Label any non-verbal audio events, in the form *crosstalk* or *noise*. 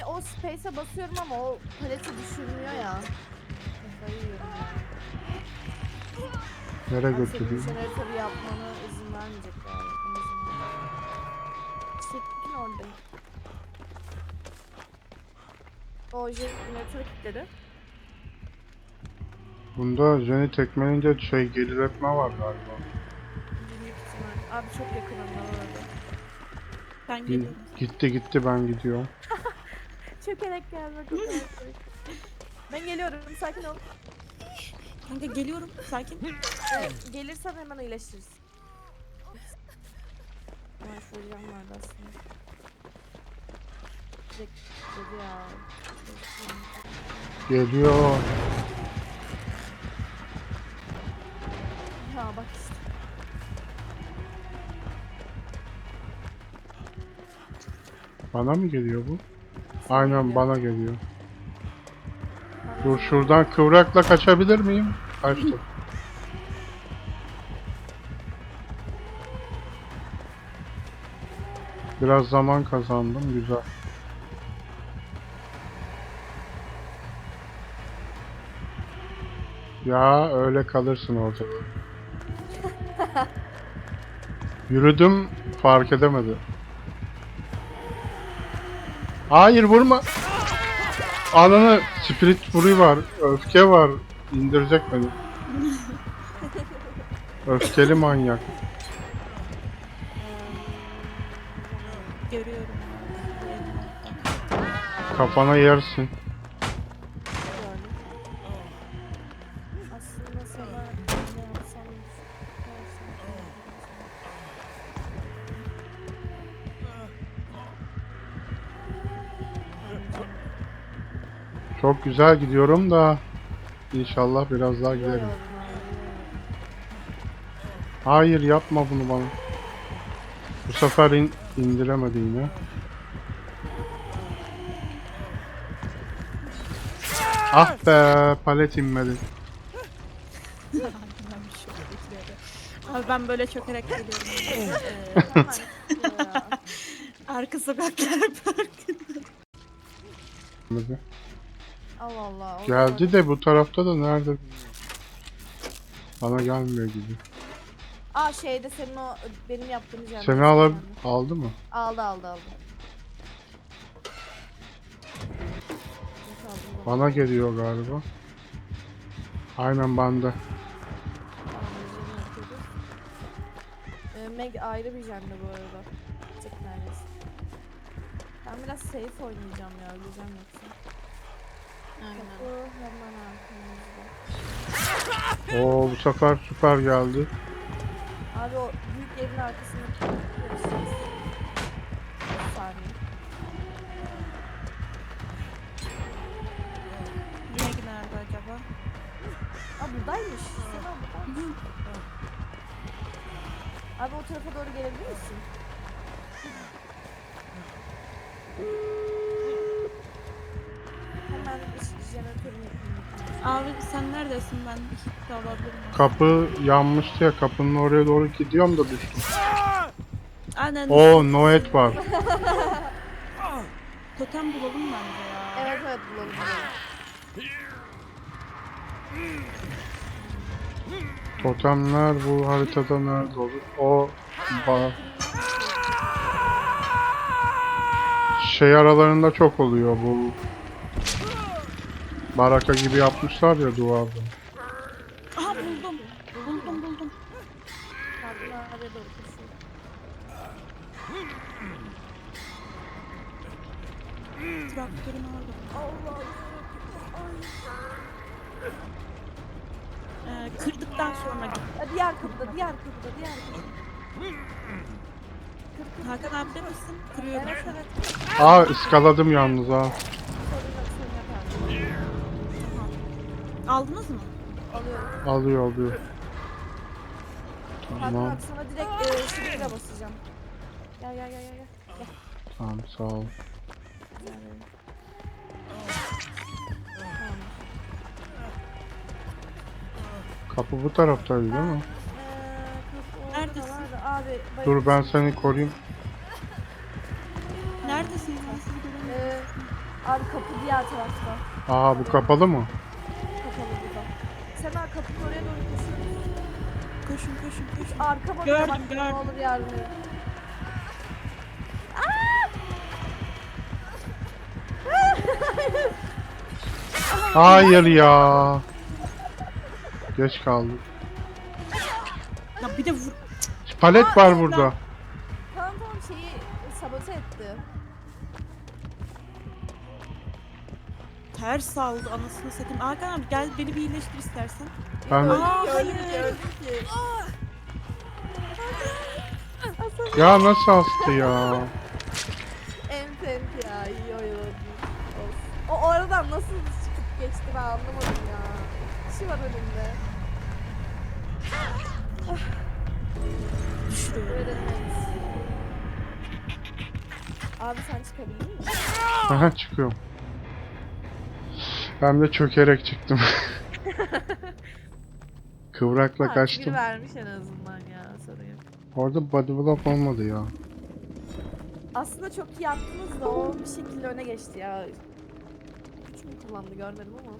yani o space'e basıyorum ama o paleti düşürmüyor ya. Kafayı yiyorum. Nereye Ben senin götüreyim? jeneratörü yapmana izin vermeyecek galiba. en azından. Çekin orada. O jeneratörü kilitledi. Bunda Jenny tekmelince şey geriletme var galiba. Büyük ihtimal. Abi çok yakın onlar orada. Ben Gi- geliyorum. Gitti gitti ben gidiyorum. Çökerek kadar şey. Ben geliyorum sakin ol. Kanka geliyorum. Sakin. Ee, gelirsen hemen iyileştiririz. Ay can vardı aslında. Direkt dedi ya. Geliyor. Ya bak işte. Bana mı geliyor bu? Aynen bana geliyor. Dur şuradan kıvrakla kaçabilir miyim? Kaçtım. Biraz zaman kazandım güzel. Ya öyle kalırsın orada. *laughs* Yürüdüm fark edemedi. Hayır vurma. Ananı spirit vuruyu var. Öfke var. İndirecek beni. *laughs* Öfkeli manyak. Görüyorum. Kafana yersin. Çok güzel gidiyorum da inşallah biraz daha giderim. Hayır yapma bunu bana. Bu sefer in indiremedi yine. Ah be palet inmedi. Abi ben böyle çökerek geliyorum. *laughs* Arka sokaklar parkında. Allah Allah. Geldi de bu tarafta da nerede bilmiyorum. Bana gelmiyor gibi. Aa şeyde senin o benim yaptığım yer. Seni alab aldı mı? Aldı aldı aldı. Bana geliyor galiba. Aynen yapıyoruz. Ee, Meg ayrı bir jende bu arada. Tek tanesi. Ben biraz safe oynayacağım ya, öleceğim yoksa. Kapı hemen arkamızda. Oo bu sefer süper geldi. Abi o büyük evin arkasında görüşürüz. Bir saniye. Yine nerede acaba? Aa buradaymış. Seda buradaymış. Abi o tarafa doğru gelebilir misin? Hemen ışık. Abi sen neredesin ben bir hit alabilirim. Kapı yanmıştı ya kapının oraya doğru gidiyorum da düştüm. Aynen. Oo Noet var. *laughs* Totem bulalım bence ya. Evet evet bulalım. bulalım. Totemler bu haritada nerede olur? O ba- şey aralarında çok oluyor bu. Baraka gibi yapmışlar ya duvarda. Aha buldum. Buldum buldum. Abi doğru orada. Allah Ee, kırdıktan sonra git. Aa, Diğer kapıda, diğer kapıda, diğer kapıda. Hakan abi de misin? Kırıyorum. Evet evet. Aa ıskaladım yalnız ha. Aldınız mı? Alıyorum. Alıyor alıyor. Hakan Tamam abi sana direkt e, şifre basacağım. Gel gel gel gel. gel. Tamam sağ ol. Kapı bu taraftaydı değil mi? Ee, Neredesin? vardı. Abi, Dur ben seni koruyayım. Neredesin? Ben sizi göremiyorum. Ee, Abi kapı diğer tarafta. Aa bu kapalı mı? Abi kapının oraya doğru koşuyorsun. Koşun koşun koşun. Arkama Gördüm, bak ne gördüm. olur yardım edin. Hayır ya. Geç kaldık. Ya bir de vur. Palet var burada. Tamam tamam şeyi sabote etti. Ters aldı anasını satayım. Hakan abi gel beni bir iyileştir istersen. Ben Aa hayır. ya nasıl astı ya? Ent ent ya iyi oynadı. Olsun. O oradan nasıl çıkıp geçti ben anlamadım ya. Kişi var önümde. Düşürüyor. Abi sen çıkabildin mi? Aha çıkıyorum. Ben de çökerek çıktım. *laughs* Kıvrakla Ha, kaçtım. Vermiş en azından ya sorun yok. Orada body block olmadı ya. Aslında çok iyi yaptınız da o bir şekilde öne geçti ya. Güç mü kullandı görmedim ama.